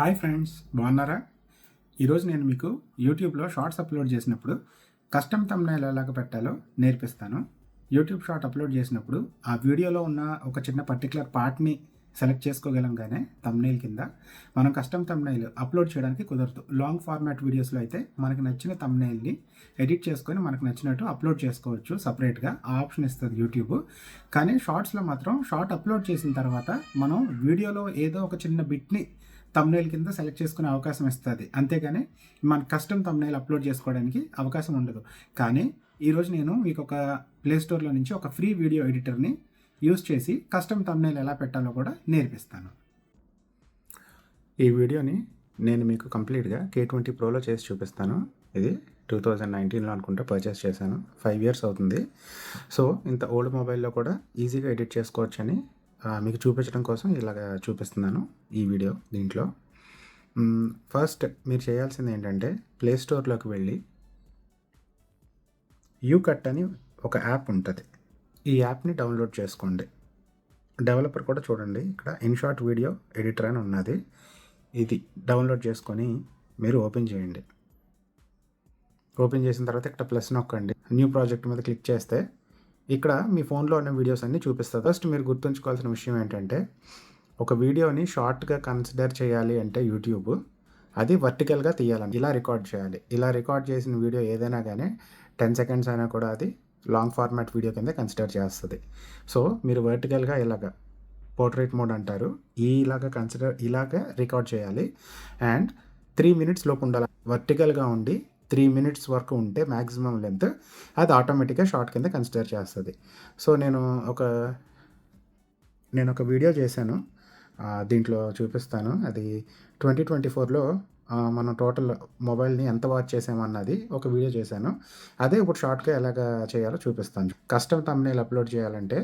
Hi friends బాగున్నారా? ఈరోజు నేను మీకు యూట్యూబ్లో షార్ట్స్ అప్లోడ్ చేసినప్పుడు కస్టమ్ తమ్నైల్ ఎలాగ పెట్టాలో నేర్పిస్తాను. యూట్యూబ్ షార్ట్ అప్లోడ్ చేసినప్పుడు ఆ వీడియోలో ఉన్న ఒక చిన్న పర్టికులర్ పార్ట్ని సెలెక్ట్ చేసుకోగలంగానే తమ్నైల్ కింద మనం కస్టమ్ తమ్నైల్ అప్లోడ్ చేయడానికి కుదరదు. లాంగ్ ఫార్మాట్ వీడియోస్లో అయితే మనకు నచ్చిన తమ్నైల్ని ఎడిట్ చేసుకొని మనకు నచ్చినట్టు అప్లోడ్ చేసుకోవచ్చు సపరేట్గా ఆ ఆప్షన్ ఇస్తుంది యూట్యూబ్. కానీ షార్ట్స్లో మాత్రం షార్ట్ అప్లోడ్ చేసిన తర్వాత మనం వీడియోలో ఏదో ఒక చిన్న బిట్ని తమ్నేల్ కింద సెలెక్ట్ చేసుకునే అవకాశం ఇస్తుంది. అంతేగాని మన కస్టమ్ తమ్నేల్ అప్లోడ్ చేసుకోవడానికి అవకాశం ఉండదు. కానీ ఈరోజు నేను మీకు ఒక ప్లేస్టోర్లో నుంచి ఒక ఫ్రీ వీడియో ఎడిటర్ని యూస్ చేసి కస్టమ్ తమ్నేల్ ఎలా పెట్టాలో కూడా నేర్పిస్తాను. ఈ వీడియోని నేను మీకు కంప్లీట్గా కే ట్వంటీ ప్రోలో చేసి చూపిస్తాను. ఇది టూ థౌజండ్ నైన్టీన్లో అనుకుంటే పర్చేస్ చేశాను. ఫైవ్ ఇయర్స్ అవుతుంది. సో ఇంత ఓల్డ్ మొబైల్లో కూడా ఈజీగా ఎడిట్ చేసుకోవచ్చని మీకు చూపించడం కోసం ఇలాగ చూపిస్తున్నాను ఈ వీడియో దీంట్లో. ఫస్ట్ మీరు చేయాల్సింది ఏంటంటే ప్లే స్టోర్లోకి వెళ్ళి యూ కట్ అని ఒక యాప్ ఉంటుంది. ఈ యాప్ని డౌన్లోడ్ చేసుకోండి. డెవలపర్ కూడా చూడండి ఇక్కడ ఇన్షార్ట్ వీడియో ఎడిటర్ అని ఉన్నది. ఇది డౌన్లోడ్ చేసుకొని మీరు ఓపెన్ చేయండి. ఓపెన్ చేసిన తర్వాత ఇక్కడ ప్లస్ నొక్కండి. న్యూ ప్రాజెక్ట్ మీద క్లిక్ చేస్తే ఇక్కడ మీ ఫోన్లో ఉన్న వీడియోస్ అన్నీ చూపిస్తుంది ఫస్ట్ మీరు గుర్తుంచుకోవాల్సిన విషయం ఏంటంటే ఒక వీడియోని షార్ట్గా కన్సిడర్ చేయాలి అంటే యూట్యూబ్. అది వర్టికల్గా తీయాలని ఇలా రికార్డ్ చేయాలి. ఇలా రికార్డ్ చేసిన వీడియో ఏదైనా కానీ టెన్ సెకండ్స్ అయినా కూడా అది లాంగ్ ఫార్మాట్ వీడియో కింద కన్సిడర్ చేస్తుంది. సో మీరు వర్టికల్గా ఇలాగ పోర్ట్రేట్ మోడ్ అంటారు. ఇలాగ కన్సిడర్ ఇలాగ రికార్డ్ చేయాలి. అండ్ త్రీ మినిట్స్ లోపు ఉండాలి. వర్టికల్గా ఉండి త్రీ మినిట్స్ వరకు ఉంటే మ్యాక్సిమం లెంత్ అది ఆటోమేటిక్గా షార్ట్ కింద కన్సిడర్ చేస్తుంది. సో నేను ఒక నేను ఒక వీడియో చేశాను. దీంట్లో చూపిస్తాను. అది ట్వంటీ ట్వంటీ ఫోర్లో మనం టోటల్ మొబైల్ని ఎంత వాచ్ చేసామన్నది ఒక వీడియో చేశాను. అదే ఇప్పుడు షార్ట్గా ఎలాగ చేయాలో చూపిస్తాను. కస్టమ్ తమ్నేల్ అప్లోడ్ చేయాలంటే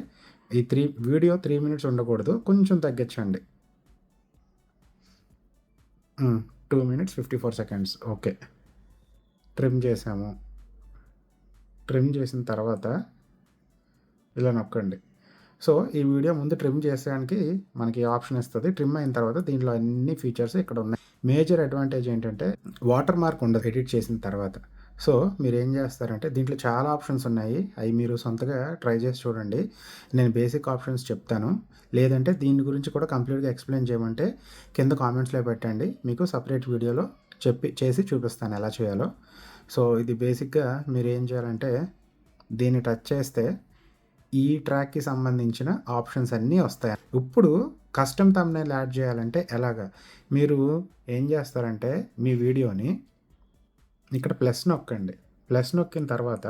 ఈ త్రీ వీడియో త్రీ మినిట్స్ ఉండకూడదు. కొంచెం తగ్గించండి. Two minutes fifty four seconds. Okay. Trim చేసాము. ట్రిమ్ చేసిన తర్వాత ఇలా నొక్కండి. సో ఈ వీడియో ముందు ట్రిమ్ చేసేదానికి మనకి ఆప్షన్ ఇస్తుంది. ట్రిమ్ అయిన తర్వాత దీంట్లో అన్ని ఫీచర్స్ ఇక్కడ ఉన్నాయి. మేజర్ అడ్వాంటేజ్ ఏంటంటే వాటర్ మార్క్ ఉండదు ఎడిట్ చేసిన తర్వాత. సో మీరు ఏం చేస్తారంటే దీంట్లో చాలా ఆప్షన్స్ ఉన్నాయి. అవి మీరు సొంతగా ట్రై చేసి చూడండి. నేను బేసిక్ ఆప్షన్స్ చెప్తాను. లేదంటే దీని గురించి కూడా కంప్లీట్గా ఎక్స్ప్లెయిన్ చేయమంటే కింద కామెంట్స్లో పెట్టండి. మీకు సపరేట్ వీడియోలో చెప్పి చేసి చూపిస్తాను ఎలా చేయాలో. సో ఇది బేసిక్గా మీరు ఏం చేయాలంటే దీన్ని టచ్ చేస్తే ఈ ట్రాక్కి సంబంధించిన ఆప్షన్స్ అన్నీ వస్తాయి. ఇప్పుడు కస్టమ్ తమ్నైల్ యాడ్ చేయాలంటే ఎలాగా? మీరు ఏం చేస్తారంటే మీ వీడియోని ఇక్కడ ప్లస్ నొక్కండి. ప్లస్ నొక్కిన తర్వాత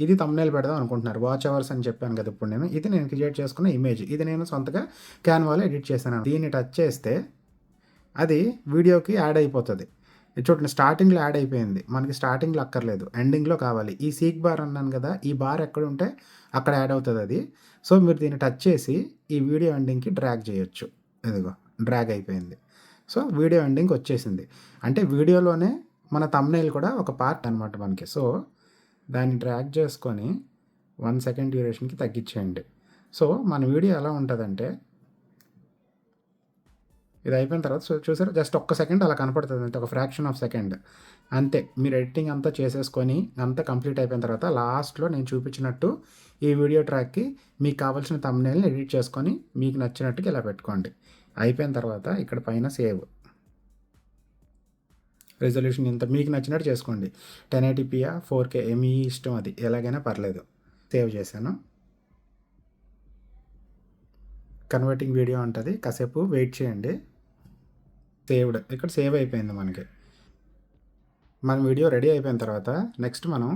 ఇది తమ్నైల్ పెడదాం అనుకుంటున్నారు. వాచ్ అవర్స్ అని చెప్పాను కదా ఇప్పుడు నేను. ఇది నేను క్రియేట్ చేసుకున్న ఇమేజ్. ఇది నేను సొంతగా క్యాన్వాలో ఎడిట్ చేశాను. దీన్ని టచ్ చేస్తే అది వీడియోకి యాడ్ అయిపోతుంది. చూడండి స్టార్టింగ్లో యాడ్ అయిపోయింది. మనకి స్టార్టింగ్లో అక్కర్లేదు. ఎండింగ్లో కావాలి. ఈ సీక్ బార్ అన్నాను కదా ఈ బార్ ఎక్కడ ఉంటే అక్కడ యాడ్ అవుతుంది అది. సో మీరు దీన్ని టచ్ చేసి ఈ వీడియో ఎండింగ్కి డ్రాగ్ చేయొచ్చు. ఇదిగో డ్రాగ్ అయిపోయింది. సో వీడియో ఎండింగ్ వచ్చేసింది. అంటే వీడియోలోనే మన తమ్నైల్ కూడా ఒక పార్ట్ అనమాట మనకి. సో దాన్ని డ్రాగ్ చేసుకొని వన్ సెకండ్ డ్యూరేషన్కి తగ్గించేయండి. సో మన వీడియో ఎలా ఉంటుందంటే ఇది అయిపోయిన తర్వాత చూసారు? జస్ట్ ఒక్క సెకండ్ అలా కనపడుతుంది అంటే ఒక ఫ్రాక్షన్ ఆఫ్ సెకండ్. అంతే మీరు ఎడిటింగ్ అంతా చేసేసుకొని అంతా కంప్లీట్ అయిపోయిన తర్వాత లాస్ట్లో నేను చూపించినట్టు ఈ వీడియో ట్రాక్కి మీకు కావాల్సిన తమ్నేల్ని ఎడిట్ చేసుకొని మీకు నచ్చినట్టుగా ఇలా పెట్టుకోండి. అయిపోయిన తర్వాత ఇక్కడ పైన సేవ్. రెజల్యూషన్ ఇంత మీకు నచ్చినట్టు చేసుకోండి. టెన్ ఎయిటీపీయా ఫోర్ కే మీ ఇష్టం అది ఎలాగైనా పర్లేదు. సేవ్ చేశాను. కన్వర్టింగ్ వీడియో ఉంటుంది కాసేపు వెయిట్ చేయండి. సేవ్డ్ ఇక్కడ సేవ్ అయిపోయింది మనకి. మన వీడియో రెడీ అయిపోయిన తర్వాత నెక్స్ట్ మనం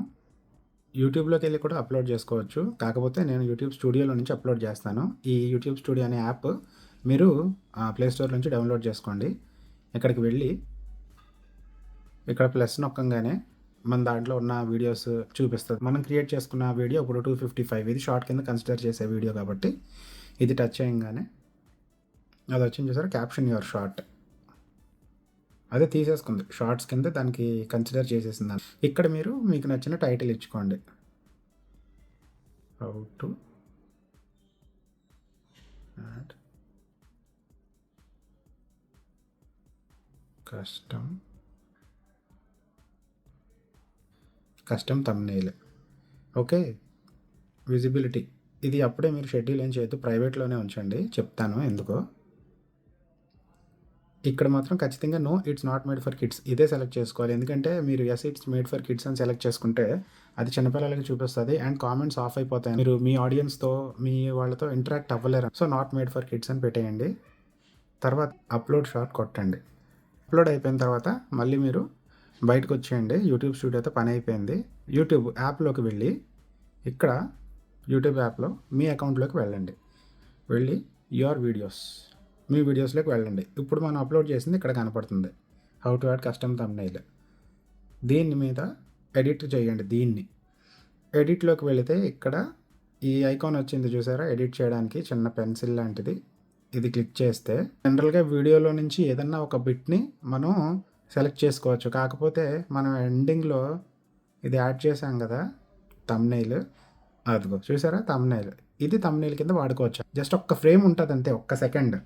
యూట్యూబ్లోకి వెళ్ళి కూడా అప్లోడ్ చేసుకోవచ్చు. కాకపోతే నేను యూట్యూబ్ స్టూడియోలో నుంచి అప్లోడ్ చేస్తాను. ఈ యూట్యూబ్ స్టూడియో అనే యాప్ మీరు ప్లే స్టోర్ నుంచి డౌన్లోడ్ చేసుకోండి. ఇక్కడికి వెళ్ళి ఇక్కడ ప్లస్ నొక్కంగానే మన దాంట్లో ఉన్న వీడియోస్ చూపిస్తుంది. మనం క్రియేట్ చేసుకున్న వీడియో ఇప్పుడు టూ ఫిఫ్టీ ఫైవ్ ఇది షార్ట్ కింద కన్సిడర్ చేసే వీడియో కాబట్టి ఇది టచ్ చేయంగానే అది వచ్చింది చూసారు? క్యాప్షన్ యువర్ షార్ట్ అదే తీసేసుకుంది. షార్ట్స్ కింద దానికి కన్సిడర్ చేసేసింది ఇక్కడ మీరు మీకు నచ్చిన టైటిల్ ఇచ్చుకోండి. How to custom custom thumbnail okay visibility ఇది అప్పుడే మీరు షెడ్యూల్ ఏం చేయొద్దు. ప్రైవేట్లోనే ఉంచండి. చెప్తాను ఎందుకో. ఇక్కడ మాత్రం ఖచ్చితంగా no it's not made for kids ఇదే సెలెక్ట్ చేసుకోవాలి. ఎందుకంటే మీరు yes it's made for kids అని సెలెక్ట్ చేసుకుంటే అది చిన్నపిల్లలకి చూపిస్తుంది అండ్ కామెంట్స్ ఆఫ్ అయిపోతాయి. మీరు మీ ఆడియన్స్తో మీ వాళ్ళతో interact అవ్వలేరు? So not made for kids అని పెట్టేయండి. తర్వాత అప్లోడ్ షాట్ కొట్టండి. అప్లోడ్ అయిపోయిన తర్వాత మళ్ళీ మీరు బయటకు వచ్చేయండి. యూట్యూబ్ స్టూడియోతో పని అయిపోయింది. యూట్యూబ్ యాప్లోకి వెళ్ళి ఇక్కడ యూట్యూబ్ యాప్లో మీ అకౌంట్లోకి వెళ్ళండి. వెళ్ళి యువర్ వీడియోస్ మీ వీడియోస్లోకి వెళ్ళండి. ఇప్పుడు మనం అప్లోడ్ చేసింది ఇక్కడ కనపడుతుంది. How to add custom thumbnail దీని మీద ఎడిట్ చేయండి దీన్ని. ఎడిట్లోకి వెళితే ఇక్కడ ఈ ఐకాన్ వచ్చింది చూసారా? ఎడిట్ చేయడానికి చిన్న పెన్సిల్ లాంటిది. ఇది క్లిక్ చేస్తే జనరల్గా వీడియోలో నుంచి ఏదన్నా ఒక బిట్ని మనం సెలెక్ట్ చేసుకోవచ్చు. కాకపోతే మనం ఎండింగ్లో ఇది యాడ్ చేసాం కదా తమ్నైల్ అదిగో చూసారా? తమ్నైల్ ఇది తమ్నైల్ కింద వాడుకోవచ్చు. జస్ట్ ఒక్క ఫ్రేమ్ ఉంటుంది అంతే ఒక్క సెకండ్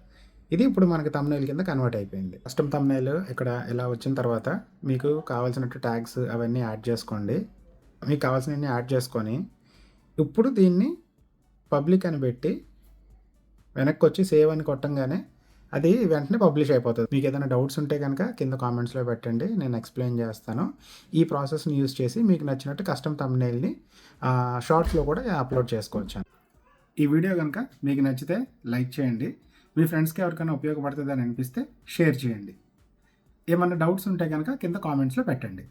ఇది ఇప్పుడు మనకి తమ్నైల్ కింద కన్వర్ట్ అయిపోయింది. కస్టమ్ తమ్నైల్ ఇక్కడ ఇలా వచ్చిన తర్వాత మీకు కావాల్సినట్టు ట్యాగ్స్ అవన్నీ యాడ్ చేసుకోండి. మీకు కావాల్సినవన్నీ యాడ్ చేసుకొని ఇప్పుడు దీన్ని పబ్లిక్ అని పెట్టి వెనక్కి వచ్చి సేవ్ అని కొట్టంగానే అది వెంటనే పబ్లిష్ అయిపోతుంది. మీకు ఏదైనా డౌట్స్ ఉంటే కనుక కింద కామెంట్స్లో పెట్టండి నేను ఎక్స్ప్లెయిన్ చేస్తాను. ఈ ప్రాసెస్ని యూజ్ చేసి మీకు నచ్చినట్టు కస్టమ్ తమ్నైల్ని షార్ట్స్లో కూడా అప్లోడ్ చేసుకోవచ్చు. ఈ వీడియో కనుక మీకు నచ్చితే లైక్ చేయండి. మీ ఫ్రెండ్స్కి ఎవరికైనా ఉపయోగపడుతుంది అని అనిపిస్తే షేర్ చేయండి. ఏమన్నా డౌట్స్ ఉంటే కనుక కింద కామెంట్స్లో పెట్టండి.